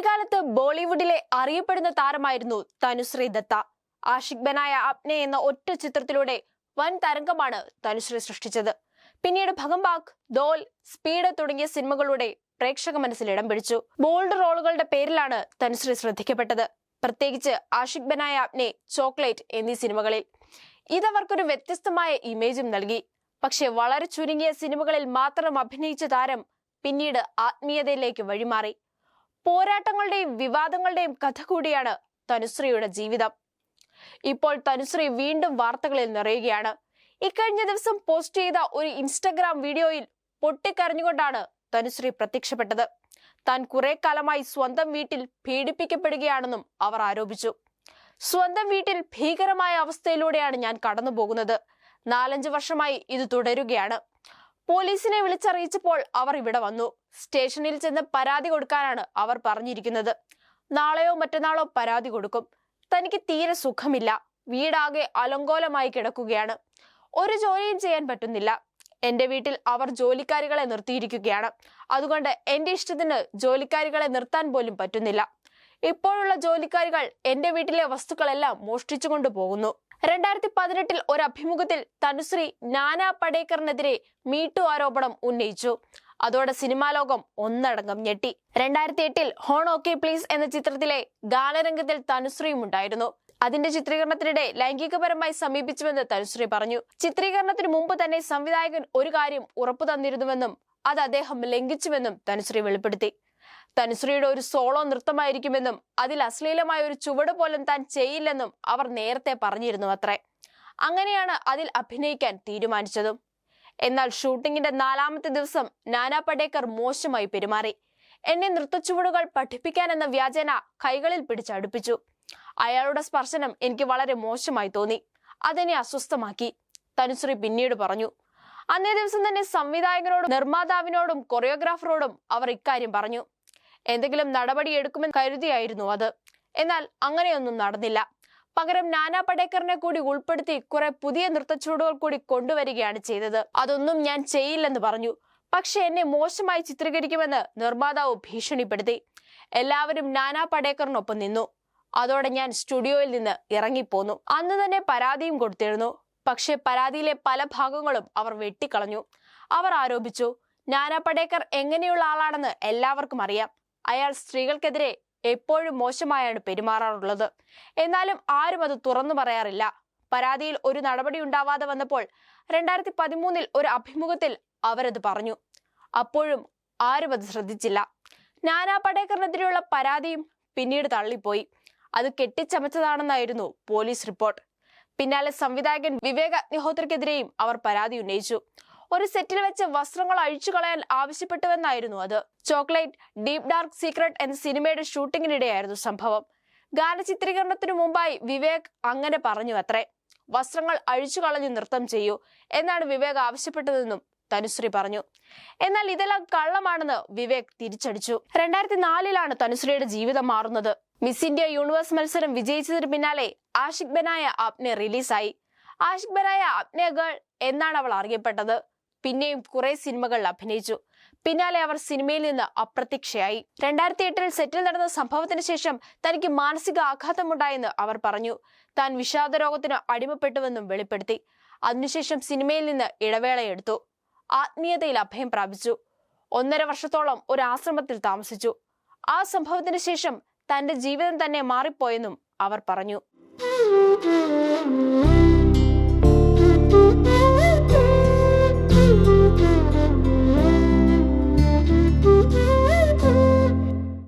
ഒരു കാലത്ത് ബോളിവുഡിലെ അറിയപ്പെടുന്ന താരമായിരുന്നു തനുശ്രീ ദത്ത. ആഷിഖ് ബനായ അപ്നെ എന്ന ഒറ്റ ചിത്രത്തിലൂടെ വൻ തരംഗമാണ് തനുശ്രീ സൃഷ്ടിച്ചത്. പിന്നീട് ഭഗംബാഗ് ദോൽ സ്പീഡ് തുടങ്ങിയ സിനിമകളുടെ പ്രേക്ഷക മനസ്സിൽ ഇടം പിടിച്ചു. ബോൾഡ് റോളുകളുടെ പേരിലാണ് തനുശ്രീ ശ്രദ്ധിക്കപ്പെട്ടത്. പ്രത്യേകിച്ച് ആഷിഖ് ബനായ അപ്നെ ചോക്ലേറ്റ് എന്നീ സിനിമകളിൽ. ഇതവർക്കൊരു വ്യത്യസ്തമായ ഇമേജും നൽകി. പക്ഷെ വളരെ ചുരുങ്ങിയ സിനിമകളിൽ മാത്രം അഭിനയിച്ച താരം പിന്നീട് ആത്മീയതയിലേക്ക് വഴിമാറി. പോരാട്ടങ്ങളുടെയും വിവാദങ്ങളുടെയും കഥ കൂടിയാണ് തനുശ്രീയുടെ ജീവിതം. ഇപ്പോൾ തനുശ്രീ വീണ്ടും വാർത്തകളിൽ നിറയുകയാണ്. ഇക്കഴിഞ്ഞ ദിവസം പോസ്റ്റ് ചെയ്ത ഒരു ഇൻസ്റ്റഗ്രാം വീഡിയോയിൽ പൊട്ടിക്കരഞ്ഞുകൊണ്ടാണ് തനുശ്രീ പ്രത്യക്ഷപ്പെട്ടത്. താൻ കുറെ കാലമായി സ്വന്തം വീട്ടിൽ പീഡിപ്പിക്കപ്പെടുകയാണെന്നും അവർ ആരോപിച്ചു. സ്വന്തം വീട്ടിൽ ഭീകരമായ അവസ്ഥയിലൂടെയാണ് ഞാൻ കടന്നു പോകുന്നത് നാലഞ്ച് വർഷമായി ഇത് തുടരുകയാണ്. പോലീസിനെ വിളിച്ചറിയിച്ചപ്പോൾ അവർ ഇവിടെ വന്നു. സ്റ്റേഷനിൽ ചെന്ന് പരാതി കൊടുക്കാനാണ് അവർ പറഞ്ഞിരിക്കുന്നത്. നാളെയോ മറ്റന്നാളോ പരാതി കൊടുക്കും. തനിക്ക് തീരെ സുഖമില്ല. വീടാകെ അലങ്കോലമായി കിടക്കുകയാണ്. ഒരു ജോലിയും ചെയ്യാൻ പറ്റുന്നില്ല. എന്റെ വീട്ടിൽ അവർ ജോലിക്കാരികളെ നിർത്തിയിരിക്കുകയാണ്. അതുകൊണ്ട് എന്റെ ഇഷ്ടത്തിന് ജോലിക്കാരികളെ നിർത്താൻ പോലും പറ്റുന്നില്ല. ഇപ്പോഴുള്ള ജോലിക്കാരികൾ എന്റെ വീട്ടിലെ വസ്തുക്കളെല്ലാം മോഷ്ടിച്ചു കൊണ്ടുപോകുന്നു. രണ്ടായിരത്തി പതിനെട്ടിൽ ഒരു അഭിമുഖത്തിൽ തനുശ്രീ നാനാ പടേക്കറിനെതിരെ മീട്ടു ആരോപണം ഉന്നയിച്ചു. അതോടെ സിനിമാ ലോകം ഒന്നടങ്കം ഞെട്ടി. രണ്ടായിരത്തി എട്ടിൽ ഹോൺ ഓക്കെ പ്ലീസ് എന്ന ചിത്രത്തിലെ ഗാനരംഗത്തിൽ തനുശ്രീയും ഉണ്ടായിരുന്നു. അതിന്റെ ചിത്രീകരണത്തിനിടെ ലൈംഗികപരമായി സമീപിച്ചുവെന്ന് തനുശ്രീ പറഞ്ഞു. ചിത്രീകരണത്തിന് മുമ്പ് തന്നെ സംവിധായകൻ ഒരു കാര്യം ഉറപ്പു തന്നിരുന്നുവെന്നും അത് അദ്ദേഹം ലംഘിച്ചുവെന്നും തനുശ്രീ വെളിപ്പെടുത്തി. തനുശ്രീയുടെ ഒരു സോളോ നൃത്തമായിരിക്കുമെന്നും അതിൽ അശ്ലീലമായ ഒരു ചുവട് പോലും താൻ ചെയ്യില്ലെന്നും അവർ നേരത്തെ പറഞ്ഞിരുന്നു അത്രേ. അങ്ങനെയാണ് അതിൽ അഭിനയിക്കാൻ തീരുമാനിച്ചതും. എന്നാൽ ഷൂട്ടിങ്ങിന്റെ നാലാമത്തെ ദിവസം നാനാ പടേക്കർ മോശമായി പെരുമാറി. എന്നെ നൃത്തച്ചുവടുകൾ പഠിപ്പിക്കാൻ എന്ന വ്യാജേന കൈകളിൽ പിടിച്ചടുപ്പിച്ചു അയാളുടെ സ്പർശനം എനിക്ക് വളരെ മോശമായി തോന്നി. അതെന്നെ അസ്വസ്ഥമാക്കി. തനുശ്രീ പിന്നീട് പറഞ്ഞു അന്നേ ദിവസം തന്നെ സംവിധായകനോടും നിർമ്മാതാവിനോടും കൊറിയോഗ്രാഫറോടും അവർ ഇക്കാര്യം പറഞ്ഞു. എന്തെങ്കിലും നടപടി എടുക്കുമെന്ന് കരുതിയായിരുന്നു അത്. എന്നാൽ അങ്ങനെയൊന്നും നടന്നില്ല. പകരം നാനാ പടേക്കറിനെ കൂടി ഉൾപ്പെടുത്തി കുറെ പുതിയ നൃത്തച്ചുവടുകൾ കൂടി കൊണ്ടുവരികയാണ് ചെയ്തത്. അതൊന്നും ഞാൻ ചെയ്യില്ലെന്ന് പറഞ്ഞു. പക്ഷെ എന്നെ മോശമായി ചിത്രീകരിക്കുമെന്ന് നിർമ്മാതാവ് ഭീഷണിപ്പെടുത്തി. എല്ലാവരും നാനാ പടേക്കറിനൊപ്പം നിന്നു. അതോടെ ഞാൻ സ്റ്റുഡിയോയിൽ നിന്ന് ഇറങ്ങിപ്പോന്നു. അന്ന് തന്നെ പരാതിയും കൊടുത്തിരുന്നു. പക്ഷെ പരാതിയിലെ പല ഭാഗങ്ങളും അവർ വെട്ടിക്കളഞ്ഞു. അവർ ആരോപിച്ചു നാനാ പടേക്കർ എങ്ങനെയുള്ള ആളാണെന്ന് എല്ലാവർക്കും അറിയാം. അയാൾ സ്ത്രീകൾക്കെതിരെ എപ്പോഴും മോശമായാണ് പെരുമാറാറുള്ളത്. എന്നാലും ആരും അത് തുറന്നു പറയാറില്ല. പരാതിയിൽ ഒരു നടപടി ഉണ്ടാവാതെ വന്നപ്പോൾ രണ്ടായിരത്തി പതിമൂന്നിൽ ഒരു അഭിമുഖത്തിൽ അവരത് പറഞ്ഞു. അപ്പോഴും ആരും അത് ശ്രദ്ധിച്ചില്ല. നാനാ പടേക്കറിനെതിരെയുള്ള പരാതിയും പിന്നീട് തള്ളിപ്പോയി. അത് കെട്ടിച്ചമച്ചതാണെന്നായിരുന്നു പോലീസ് റിപ്പോർട്ട്. പിന്നാലെ സംവിധായകൻ വിവേക് അഗ്നിഹോത്രക്കെതിരെയും അവർ പരാതി ഉന്നയിച്ചു. ഒരു സെറ്റിൽ വെച്ച് വസ്ത്രങ്ങൾ അഴിച്ചു കളയാൻ ആവശ്യപ്പെട്ടുവെന്നായിരുന്നു അത്. ചോക്ലേറ്റ് ഡീപ് ഡാർക്ക് സീക്രട്ട് എന്ന സിനിമയുടെ ഷൂട്ടിങ്ങിനിടെയായിരുന്നു സംഭവം. ഗാന ചിത്രീകരണത്തിനു മുമ്പായി വിവേക് അങ്ങനെ പറഞ്ഞു അത്രേ വസ്ത്രങ്ങൾ അഴിച്ചു കളഞ്ഞു നൃത്തം ചെയ്യൂ എന്നാണ് വിവേക് ആവശ്യപ്പെട്ടതെന്നും തനുശ്രീ പറഞ്ഞു. എന്നാൽ ഇതെല്ലാം കള്ളമാണെന്ന് വിവേക് തിരിച്ചടിച്ചു. രണ്ടായിരത്തി നാലിലാണ് തനുശ്രീയുടെ ജീവിതം മാറുന്നത്. മിസ് ഇന്ത്യ യൂണിവേഴ്സ് മത്സരം വിജയിച്ചതിന് പിന്നാലെ ആഷിഖ് ബനായ ആപ്നെ റിലീസായി. ആഷിഖ് ബനായ ആപ്നെ ഗേൾ എന്നാണ് അവൾ അറിയപ്പെട്ടത്. പിന്നെയും കുറെ സിനിമകളിൽ അഭിനയിച്ചു. പിന്നാലെ അവർ സിനിമയിൽ നിന്ന് അപ്രത്യക്ഷയായി. രണ്ടായിരത്തി എട്ടിൽ സെറ്റിൽ നടന്ന സംഭവത്തിന് ശേഷം തനിക്ക് മാനസിക ആഘാതമുണ്ടായെന്ന് അവർ പറഞ്ഞു. താൻ വിഷാദ രോഗത്തിന് അടിമപ്പെട്ടുവെന്നും വെളിപ്പെടുത്തി. അതിനുശേഷം സിനിമയിൽ നിന്ന് ഇടവേളയെടുത്തു ആത്മീയതയിൽ അഭയം പ്രാപിച്ചു. ഒന്നര വർഷത്തോളം ഒരു ആശ്രമത്തിൽ താമസിച്ചു. ആ സംഭവത്തിന് ശേഷം തന്റെ ജീവിതം തന്നെ മാറിപ്പോയെന്നും അവർ പറഞ്ഞു.